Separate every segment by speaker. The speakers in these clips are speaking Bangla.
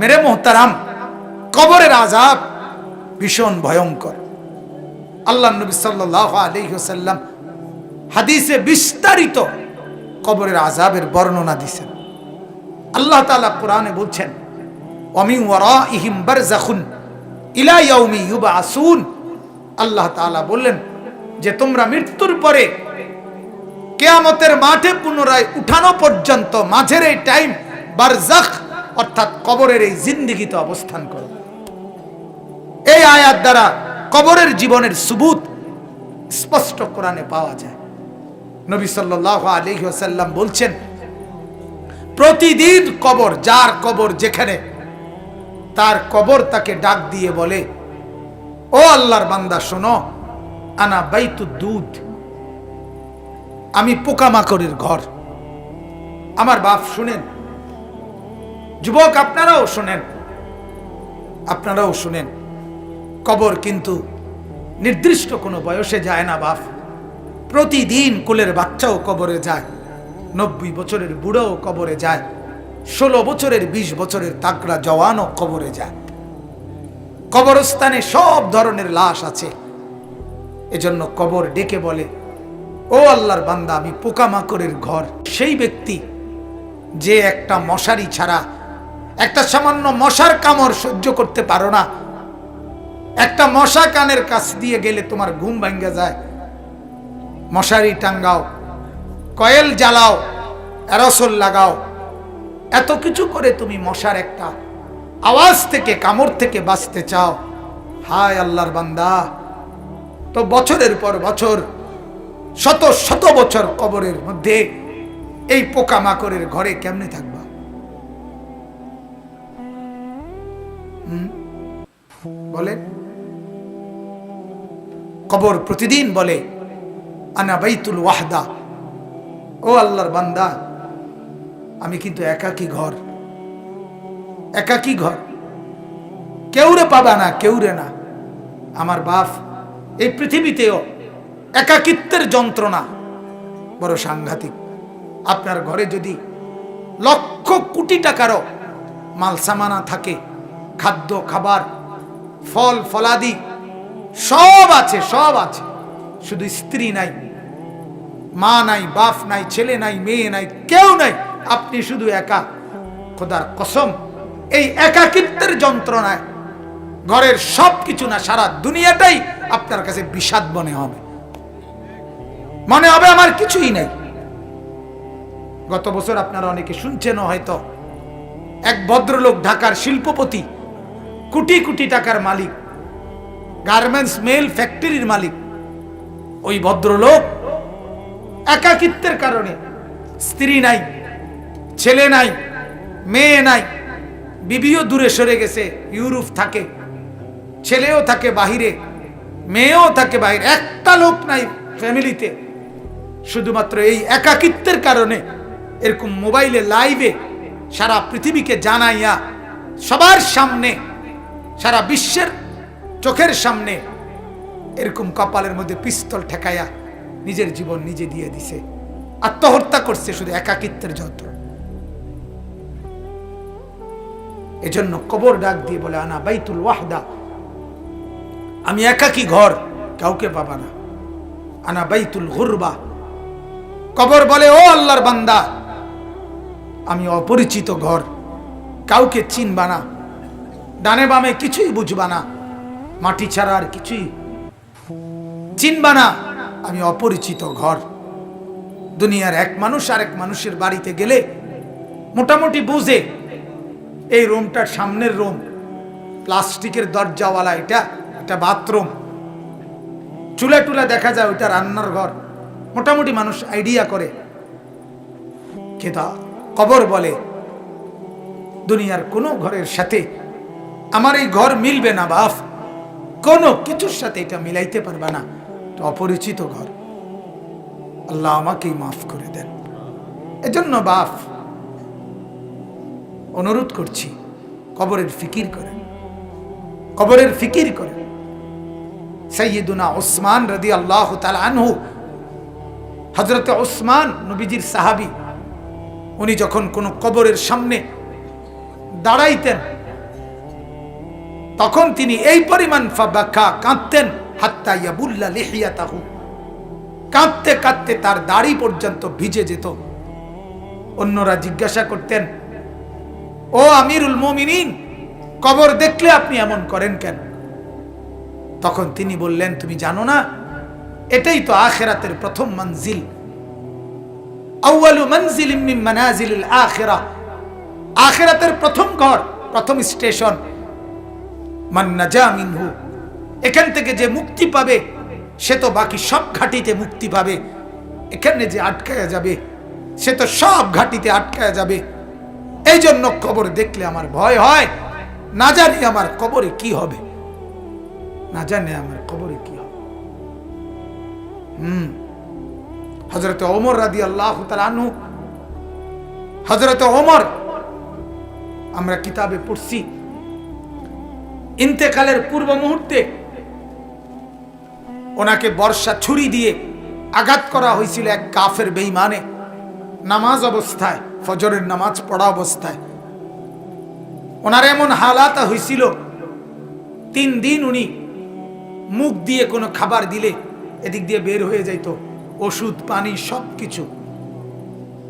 Speaker 1: মেরে মোহতারাম, কবরের আজাব ভীষণ ভয়ঙ্কর। আল্লাহ নবী সাল্লাহ আলহিহসাল্লাম হাদিসে বিস্তারিত কবরের আজাবের বর্ণনা দিছেন। আল্লাহ তাআলা কোরআনে বলছেন অমি ওয়ারা ইহিম বারজাখুন ইলা ইয়াউমি ইউবাসুন। আল্লাহ তাআলা বললেন যে, তোমরা মৃত্যুর পরে কেয়ামতের মাঠে পুনরায় উঠানো পর্যন্ত মাঝের এই টাইম বারজাখ অর্থাৎ কবরের এই জিন্দিগিতে অবস্থান করো। এই আয়াত দ্বারা কবরের জীবনের সুবুত স্পষ্ট কোরআনে পাওয়া যায়। নবী সাল্লাহ আলাইহি ওয়াসাল্লাম বলছেন, প্রতিদিন কবর, যার কবর যেখানে, তার কবর তাকে ডাক দিয়ে বলে, ও আল্লাহর বান্দা, শোনো, আনা বাইতু দুধ। আমি পোকামাকড়ের ঘর। আমার বাপ শুনেন যুবক, আপনারাও শোনেন। আপনারাও শোনেন। কবর কিন্তু নির্দিষ্ট কোনো বয়সে যায় না, বাপ। প্রতিদিন কোলের বাচ্চাও কবরে যায়। নব্বই বছরের বুড়োও কবরে যায়। ষোলো বছরের ২০ বছরের তাকড়া জওয়ানও কবরে যায়। কবরস্থানে সব ধরনের লাশ আছে। এজন্য কবর ডেকে বলে, ও আল্লাহর বান্দা, আমি পোকামাকড়ের ঘর। সেই ব্যক্তি যে একটা মশারি ছাড়া একটা সামান্য মশার কামড় সহ্য করতে পারো না। একটা মশা কানের কাছ দিয়ে গেলে তোমার ঘুম ভাঙ্গে যায়। মশারি টাঙ্গাও, কয়েল জ্বালাও, অ্যারসল লাগাও। এত কিছু করে তুমি মশার একটা আওয়াজ থেকে, কামড় থেকে বাঁচতে চাও। হায় আল্লাহর বান্দা। তো বছরের পর বছর, শত শত বছর কবরের মধ্যে এই পোকামাকড়ের ঘরে কেমনে থাকবা? বলে? কবর প্রতিদিন বলে, আনা বাইতুল ওয়াহদা। ও আল্লাহর বান্দা, আমি কিন্তু একাকী ঘর একাকী ঘর। কেউরে পাবা না কেউরে না। আমার বাপ এই পৃথিবীতেও একাকিত্বের যন্ত্রণা বড় সাংঘাতিক। আপনার ঘরে যদি লক্ষ কোটি টাকারও মাল সামানা থাকে, খাদ্য, খাবার ফল, ফলাদি, সব আছে সব আছে। শুধু স্ত্রী নাই, মা নাই, বাপ নাই, ছেলে নাই, মেয়ে নাই, কেউ নাই। আপনি শুধু একা। খোদার কসম, এই একাকিত্বের যন্ত্রণায় ঘরের সব কিছু না, সারা দুনিয়াটাই আপনার কাছে বিষাদ মনে হবে। মনে হবে আমার কিছুই নাই। গত বছর আপনারা অনেকে শুনছেন হয়তো। এক ভদ্রলোক ঢাকার শিল্পপতি কোটি কোটি টাকার মালিক গার্মেন্টস মেল ফ্যাক্টরির মালিক। ওই ভদ্রলোক একাকিত্বের কারণে স্ত্রী নাই, ছেলে নাই, মেয়ে নাই, বিবিও দূরে সরে গেছে, ইউরোপ থাকে, ছেলেও থাকে বাহিরে, মেয়েও থাকে বাহিরে, একটা লোক নাই ফ্যামিলিতে। শুধুমাত্র এই একাকিত্বের কারণে এরকম মোবাইলে, লাইভে সারা পৃথিবীকে জানাইয়া সবার সামনে সারা বিশ্বের চোখের সামনে এরকম কপালের মধ্যে পিস্তল ঠেকাইয়া নিজের জীবন নিজে দিয়ে দিছে। আত্মহত্যা করছে শুধু একাকিত্বের যন্ত্র এজন্য কবর ডাক দিয়ে বলে, আনা বাইতুল ওয়াহদা। আমি একাকি ঘর, কাউকে পাবা না। আনা বাইতুল গুরবা। কবর বলে, ও আল্লাহর বান্দা, আমি অপরিচিত ঘর, কাউকে চিনবা না। ডানে বামে কিছুই বুঝবা না। মাটি ছাড়া আর কিছুই চিনবা না। আমি অপরিচিত ঘর। দুনিয়ার এক মানুষ আর এক মানুষের বাড়িতে গেলে মোটামুটি বুঝে এই রুমটার সামনের রুম। প্লাস্টিকের দরজাওয়ালা এটা এটা বাথরুম। চুলা টুলা দেখা যায় ওইটা রান্নার ঘর। মোটামুটি মানুষ আইডিয়া করে। কেতা কবর বলে। দুনিয়ার কোনো ঘরের সাথে আমার এই ঘর মিলবে না, বাপ। কোনো কিছুর সাথে এটা মিলাইতে পারবে না। অপরিচিত ঘর। আল্লাহ আমাকেই মাফ করে দেন। এজন্য, বাপ, অনুরোধ করছি, কবরের ফিকির করেন। কবরের ফিকির করেন। সৈয়দুনা ওসমান রদি আল্লাহ আনহু হজরত ওসমান নবীজির সাহাবি, উনি যখন কোনো কবরের সামনে দাঁড়াইতেন তখন তিনি এই পরিমাণ ফাবাকা কাঁদতেন, হাত্তা ইয়াবুল্লা লিহিয়াতাহু। কাঁদতে কাঁদতে তার দাড়ি পর্যন্ত ভিজে যেত। অন্যরা জিজ্ঞাসা করতেন, ও আমিরুল মুমিনিন, কবর দেখলে আপনি এমন করেন কেন? তখন তিনি বললেন, তুমি জানো না, এটাই তো আখেরাতের প্রথম মঞ্জিল। মানাজিলিল আখেরাতের প্রথম ঘর, প্রথম স্টেশন মান নাজা মিনহু। এখান থেকে যে মুক্তি পাবে, সে তো বাকি সব ঘাটিতে মুক্তি পাবে। এখানে যে আটকায়া যাবে, সে তো সব ঘাটিতে আটকায়া যাবে। এই জন্য কবর দেখলে আমার ভয় হয়। না জানি আমার কবরে কি হবে। না জানি আমার কবরে কি হবে। হুম। হজরত ওমর রাদি আল্লাহ আনু হজরত ওমর, আমরা কিতাবে পড়ছি ইন্তেকালের পূর্ব মুহূর্তে ওনাকে বর্ষা ছুরি দিয়ে আঘাত করা হয়েছিল এক কাফের বেইমানে নামাজ অবস্থায়, ফজরের নামাজ পড়া অবস্থায়। ওনার এমন হালাত হয়েছিল, তিন দিন উনি মুখ দিয়ে কোনো খাবার দিলে এদিক দিয়ে বের হয়ে যাইত, ওষুধ, পানি সব কিছু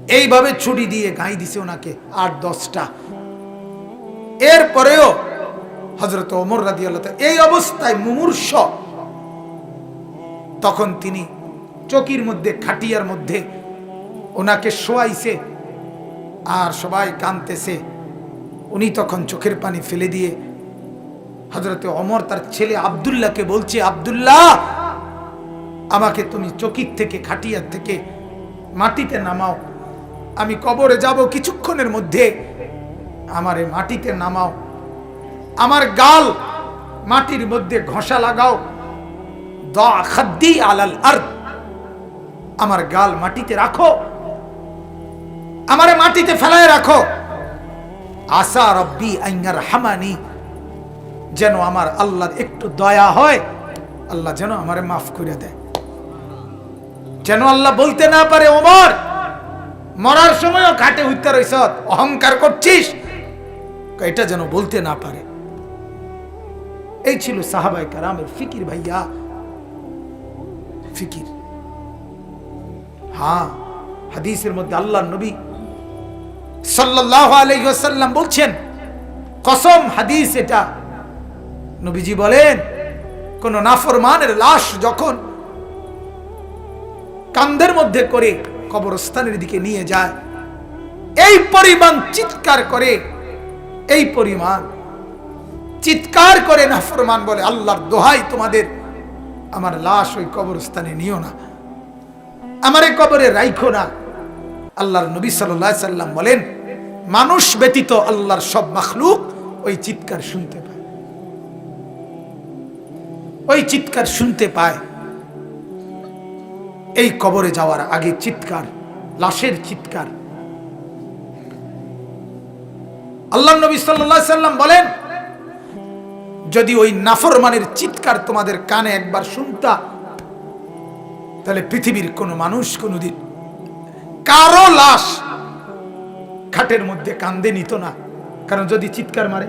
Speaker 1: এইভাবে ছুরি দিয়ে গাই দিছে ওনাকে আট, দশটা। এরপরেও হজরত ওমর রাদি আল্লাহ এই অবস্থায় মুমূর্ষ। তখন তিনি চকির মধ্যে, খাটিয়ার মধ্যে ওনাকে শোয়াইছে আর সবাই কানতেছে উনি তখন চোখের পানি ফেলে দিয়ে হজরতে অমর তার ছেলে আবদুল্লাহকে বলছে, আবদুল্লাহ, আমাকে তুমি চকির থেকে, খাটিয়ার থেকে মাটিতে নামাও। আমি কবরে যাব, কিছুক্ষণের মধ্যে আমারে মাটিতে নামাও। আমার গাল মাটির মধ্যে ঘষা লাগাও। আলাল আমার গাল মাটিতে রাখো। আমারে মাটিতে ফেলায় রাখো। আসা রব্বি আইনার হামানি। যেন আমার আল্লাহ একটু দয়া হয়, আল্লাহ যেন আমারে মাফ করে দেয়। যেন আল্লাহ বলতে না পারে, ওমর, মরার সময়ও ঘাটে উঠতে রইস অহংকার করছিস। এটা যেন বলতে না পারে। এই ছিল সাহাবাই কারামের ফিকির ভাইয়া। ফিকির। হ্যাঁ হাদিসের মধ্যে আল্লাহ নবী আলাইহি বলছেন, কসম হাদিস এটা। নবীজি বলেন, কোন নাফরমানের লাশ যখন কান্দের মধ্যে করে কবরস্থানের দিকে নিয়ে যায়, এই পরিমাণ চিৎকার করে, এই পরিমাণ চিৎকার করে নাফরমান বলে, আল্লাহর দোহাই তোমাদের। আমার লাশ ওই কবরস্থানে নিও না। আমার কবরে রাইখো না। আল্লাহর নবী সাল্লাহ সাল্লাম বলেন, মানুষ ব্যতীত আল্লাহর সব মাখলুক ওই চিৎকার শুনতে পায়। ওই চিৎকার শুনতে পায়। এই কবরে যাওয়ার আগে চিৎকার, লাশের চিৎকার। আল্লাহ নবী সাল্লাম বলেন যদি ওই নাফরমানের চিৎকার তোমাদের কানে একবার শুনতা, তাহলে পৃথিবীর কোনো মানুষ কোনোদিন কারও লাশ খাটের মধ্যে কান্দে নিত না। কারণ যদি চিৎকার মারে,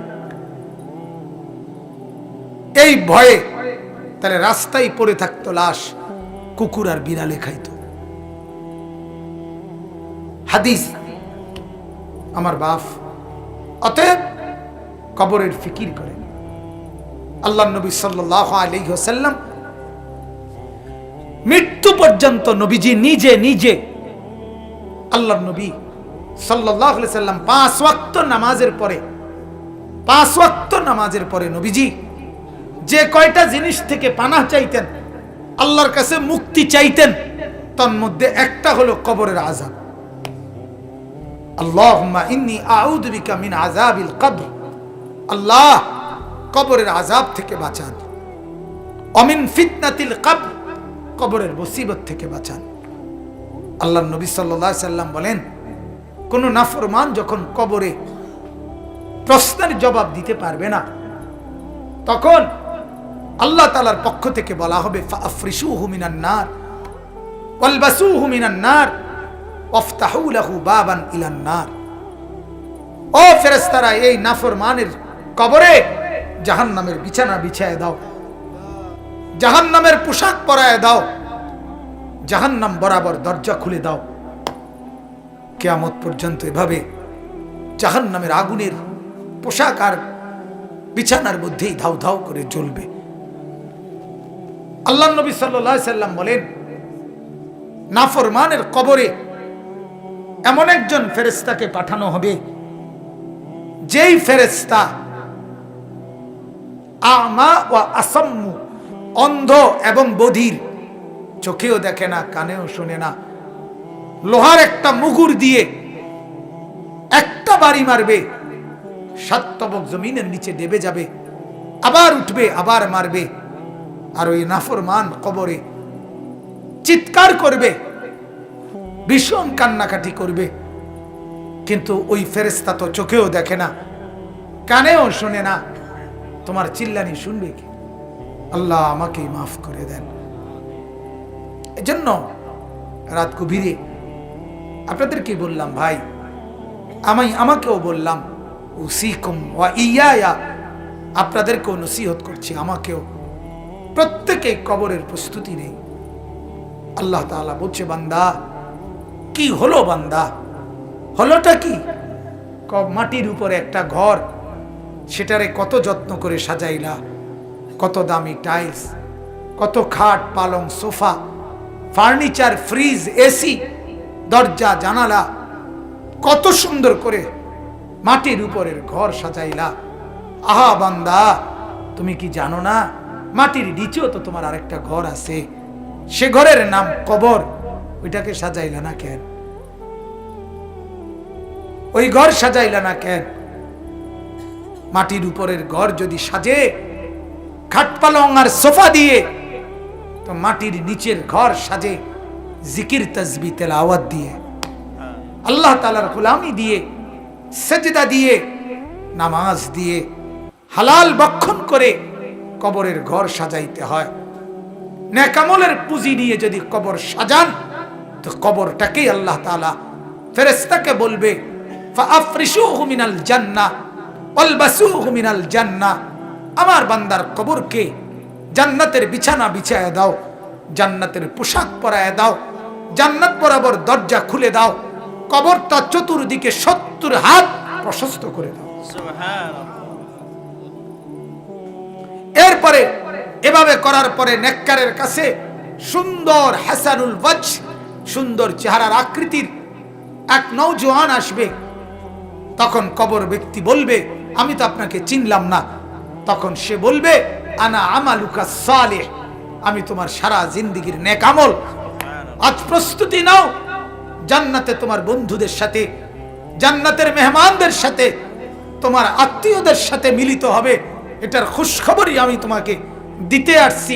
Speaker 1: এই ভয়ে তাহলে রাস্তায় পড়ে থাকতো লাশ, কুকুর আর বিড়ালে খাইত। হাদিস আমার বাপ অতএব কবরের ফিকির করেন। আল্লাহ নবী সাল্লাহ আলহ্লাম মৃত্যু পর্যন্ত নবীজি নিজে নিজে আল্লাহ নবী সাল্লাহ সাল্লাম পাঁচ ওয়াক্ত নামাজের পরে, পাঁচ ওয়াক্ত নামাজের পরে নবীজি যে কয়টা জিনিস থেকে পানা চাইতেন, আল্লাহর কাছে মুক্তি চাইতেন, তার মধ্যে একটা হলো কবরের আজাব আল্লাহ ইন্নি মিন আজাবিল কবর। আল্লাহ কবরের আজাব থেকে বাঁচান। অমিন ফিতনাতিল কবর কবরের মুসিবত থেকে বাঁচান। আল্লাহ নবী সাল্লাহ সাল্লাম বলেন, কোন নাফরমান যখন কবরে প্রশ্নের জবাব দিতে পারবে না, তখন আল্লাহ তালার পক্ষ থেকে বলা হবে আফরিসু হুমিনান নার ওয়ালবাসু হুমিনান নার ওফতাহু লাহু বাবান ইলান ও ফেরেস্তারা এই নাফরমানের কবরে জাহান নামের বিছানা বিছায় দাও। জাহান নামের পোশাক পরায় দাও। জাহান নাম বরাবর দরজা খুলে দাও। কেয়ামত পর্যন্ত এভাবে জাহান নামের আগুনের পোশাক আর বিছানার মধ্যেই ধাউ ধাউ করে জ্বলবে। আল্লাহ নবী সাল্লাম বলেন, নাফরমানের কবরে এমন একজন ফেরেস্তাকে পাঠানো হবে, যেই ফেরেস্তা আমা ও আসাম্মু। অন্ধ এবং বধির। চোখেও দেখে না, কানেও শোনে না। লোহার একটা মুগুর দিয়ে একটা বাড়ি মারবে। সাতবক জমিনের নিচে দেবে যাবে। আবার উঠবে, আবার মারবে। আর ওই নাফরমান কবরে চিৎকার করবে। ভীষণ কান্নাকাটি করবে। কিন্তু ওই ফেরেস্তা তো চোখেও দেখে না, কানেও শোনে না। তোমার চিল্লানি শুনবে কি? আল্লাহ আমাকে মাফ করে দেন। এজন্য রাত গভীরে আপনাদেরকে বললাম, ভাই, আমি আমাকেও বললাম, উসিকুম ওয়া ইয়া আপনাদেরকেও নসিহত করছি, আমাকেও। প্রত্যেকে কবরের প্রস্তুতি নেই। আল্লাহ তাআলা বলছে, বান্দা, কি হলো বান্দা? হলোটা কি, মাটির উপরে একটা ঘর সেটারে কত যত্ন করে সাজাইলা, কত দামি টাইলস, কত খাট, পালং, সোফা, ফার্নিচার, ফ্রিজ, এসি, দরজা, জানালা, কত সুন্দর করে মাটির উপরের ঘর সাজাইলা। আহা বান্দা, তুমি কি জানো না? মাটির নিচেও তো তোমার আরেকটা ঘর আছে। সে ঘরের নাম কবর, ওইটাকে সাজাইলা না কেন? ওই ঘর সাজাইলা না কেন? মাটির উপরের ঘর যদি সাজে খাটপালং আর সোফা দিয়ে, তো মাটির নিচের ঘর সাজে, জিকির তসবি তেলাওয়াত দিয়ে। আল্লাহ তালার গোলামি দিয়ে, সেজদা দিয়ে, নামাজ দিয়ে, হালাল বক্ষণ করে কবরের ঘর সাজাইতে হয়। নেকামলের পুঁজি নিয়ে যদি কবর সাজান, তো কবরটাকেই আল্লাহ তালা ফেরেস্তাকে বলবে, ফাআফরিশুহু মিনাল জান্নাহ। ওয়ালবাসুহু জান্নাহ আমার বান্দার কবরকে জান্নাতের বিছানা বিছায় দাও, জান্নাতের পোশাক পরায় দাও, জান্নাত বরাবর দরজা খুলে দাও, কবরটা চতুর্দিকে সত্তর হাত প্রশস্ত করে দাও। এরপরে এভাবে করার পরে নেককারের কাছে সুন্দর হাসানুল ওয়াজ সুন্দর চেহারার আকৃতির এক নৌজওয়ান আসবে। তখন কবর ব্যক্তি বলবে, আমি তো আপনাকে চিনলাম না। তখন সে বলবে, আনা আমালুকা সালেহ, আমি তোমার সারা জিন্দিগির নেকামল আজ প্রস্তুতি নাও, জান্নাতে তোমার বন্ধুদের সাথে, জান্নাতের মেহমানদের সাথে, তোমার আত্মীয়দের সাথে মিলিত হবে। এটার খুশখবরই আমি তোমাকে দিতে আসছি।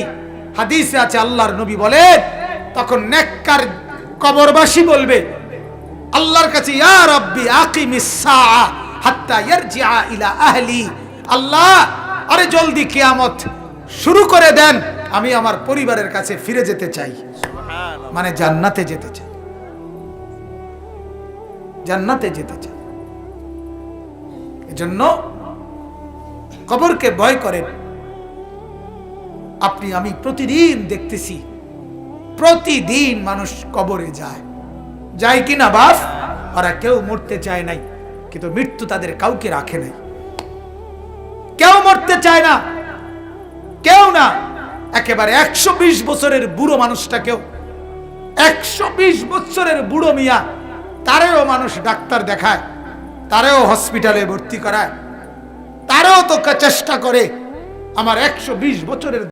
Speaker 1: হাদিসে আছে, আল্লাহর নবী বলে তখন নেককার কবরবাসী বলবে আল্লাহর কাছে ইয়া রাব্বি আকিমিস সাআ হাত্তা ইয়ারজিআ ইলা আহলি। আল্লাহ আরে জলদি কিয়ামত শুরু করে দেন আমি আমার পরিবারের কাছে ফিরে যেতে চাই। মানে জান্নাতে যেতে চাই। জান্নাতে যেতে চাই। এজন্য কবরকে ভয় করেন। আপনি আমি প্রতিদিন দেখতেছি প্রতিদিন মানুষ কবরে যায়। যায় কি না বাস ওরা কেউ মরতে চায় নাই, কিন্তু মৃত্যু তাদের কাউকে রাখে নাই। কেউ মরতে চায় না, কেউ না। একেবারে একশো বিশ বছরের বুড়ো মানুষটাকেও, একশো বিশ বছরের বুড়ো মিয়া, তারেও মানুষ ডাক্তার দেখায়, তারেও হসপিটালে ভর্তি করায়, তারেও তো চেষ্টা করে। আমার একশো বিশ বছরের